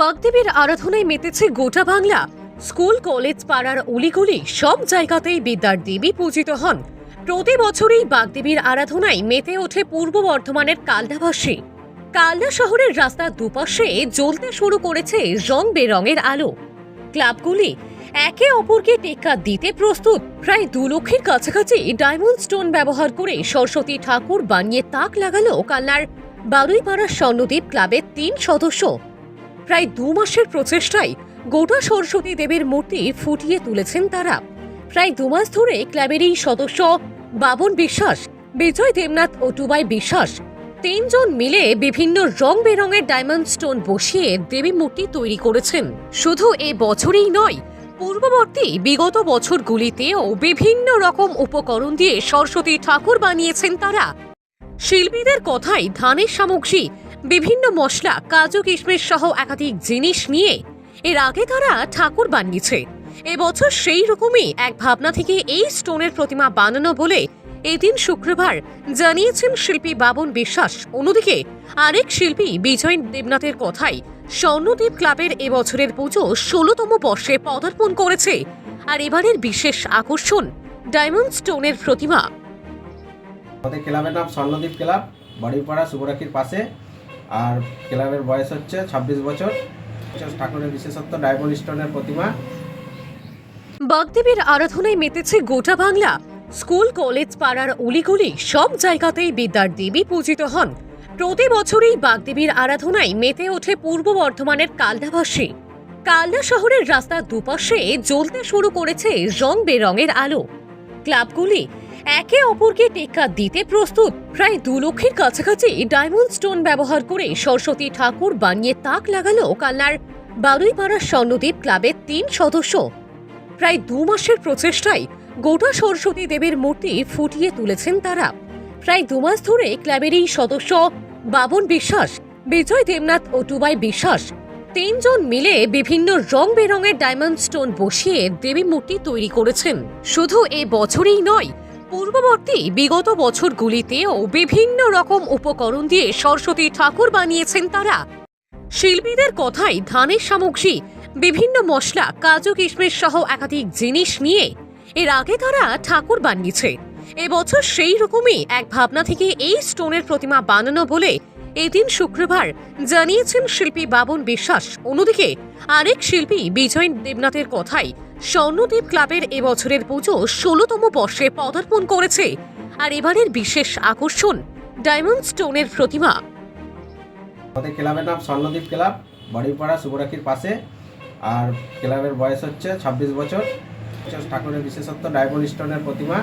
বাগদেবীর আরাধনায় মেতেছে গোটা Bangla. School, college, পাড়ার অলিগলি সব জায়গাতেই বিদ্যার দেবী পূজিত হন। প্রতি বছরই বাগদেবীর আরাধনায় মেতে ওঠে পূর্ব বর্ধমানের কালদাবাসী কালদা শহরের রাস্তার দুপাশে জ্বলতে শুরু করেছে রং বেরঙের আলো। ক্লাবগুলি একে অপরকে টেক্কা দিতে প্রস্তুত। প্রায় দু লক্ষের কাছাকাছি ডায়মন্ড স্টোন ব্যবহার করে সরস্বতী ঠাকুর বানিয়ে তাক লাগালো কালনার বারুইপাড়া স্বর্ণদ্বীপ ক্লাবের তিন সদস্য। প্রায় দু মাসের প্রচেষ্টায় গোটা সরস্বতী দেবীর মূর্তি ফুটিয়ে তুলেছেন তারা। প্রায় দু মাস ধরে ক্লাবের এই সদস্য বাবন বিশ্বাস, বিজয় দেবনাথ ও টুবাই বিশ্বাস তিনজন মিলে বিভিন্ন রং বেরঙের ডায়মন্ড স্টোন বসিয়ে দেবী মূর্তি তৈরি করেছেন। শুধু এ বছরেই নয়, পূর্ববর্তী বিগত বছরগুলিতেও বিভিন্ন রকম উপকরণ দিয়ে সরস্বতী ঠাকুর বানিয়েছেন তারা। শিল্পীদের কথাই ধানের সামগ্রী বিভিন্ন মশলা, কাজু, কিশমিশ সহ একাধিক জিনিস নিয়ে এর আগে তারা ঠাকুর বানিয়েছে। এবছর সেই রকমই এক ভাবনা থেকে এই স্টোনের প্রতিমা বানানো বলে এদিন শুক্রবার জানিয়েছেন শিল্পী বাবন বিশ্বাস। অন্যদিকে আরেক শিল্পী বিজয় দেবনাথের কথাই স্বর্ণদ্বীপ ক্লাবের এবছরের পুজো ষোলোতম বর্ষে পদার্পণ করেছে। আর এবারের বিশেষ আকর্ষণ ডায়মন্ড স্টোনের প্রতিমা। আমাদের ক্লাবের নাম স্বর্ণদ্বীপ ক্লাব, বাড়িপাড়া শুভরাখির পাশে। আর ক্লাবের বয়স হচ্ছে ছাব্বিশ বছর। ঠাকুরের বিশেষত্ব ডায়মন্ড স্টোনের প্রতিমা। বাগদেবীর আরাধনায় মেতেছে গোটা বাংলা। স্কুল, কলেজ, পাড়ার অলিগলি সব জায়গাতেই বিদ্যার দেবী পূজিত হন। প্রতি বছরই বাগদেবীর আরাধনায় মেতে ওঠে পূর্ব বর্ধমানের কালদাবাসী কালদা শহরের রাস্তার দুপাশে জ্বলতে শুরু করেছে রং বেরঙের আলো। ক্লাবগুলি একে অপরকে টেক্কা দিতে প্রস্তুত। প্রায় দু লক্ষের কাছাকাছি ডায়মন্ড স্টোন ব্যবহার করে সরস্বতী ঠাকুর বানিয়ে তাক লাগালো কালনার বারুইপাড়া স্বর্ণদ্বীপ ক্লাবের তিন সদস্য। প্রায় দু মাসের প্রচেষ্টায় গোটা সরস্বতী দেবীর মূর্তি ফুটিয়ে তুলেছেন তারা। প্রায় দু মাস ধরে ক্লাবের এই সদস্য বাবন বিশ্বাস, বিজয় দেবনাথ ও টুবাই বিশ্বাস তিনজন মিলে বিভিন্ন রং বেরঙের ডায়মন্ড স্টোন বসিয়ে দেবী মূর্তি তৈরি করেছেন। শুধু এ বছরেই নয় পূর্ববর্তী বিগত বছরগুলিতেও বিভিন্ন রকম উপকরণ দিয়ে সরস্বতী ঠাকুর বানিয়েছেন তারা। শিল্পীদের কথাই ধানের সামগ্রী, বিভিন্ন মশলা, কাজু কিশমিশ সহ একাধিক জিনিস নিয়ে এর আগে তারা ঠাকুর বানিয়েছে। এবছর সেই রকমই এক ভাবনা থেকে এই স্টোনের প্রতিমা বানানো বলে এদিন শুক্রবার জানিয়েছেন শিল্পী বাবন বিশ্বাস। অন্যদিকে আরেক শিল্পী বিজয় দেবনাথের কথাই স্বর্ণদ্বীপ ক্লাবের এবছরের পুজো ষোলোতম বর্ষে পদার্পণ করেছে। আর এবারের বিশেষ আকর্ষণ ডায়মন্ড স্টোনের প্রতিমা। আমাদের ক্লাবের নাম স্বর্ণদ্বীপ ক্লাব, বাড়িপাড়া শুভরাখির পাশে। আর ক্লাবের বয়স হচ্ছে ছাব্বিশ বছর। ঠাকুরের বিশেষত্ব ডায়মন্ড স্টোনের প্রতিমা।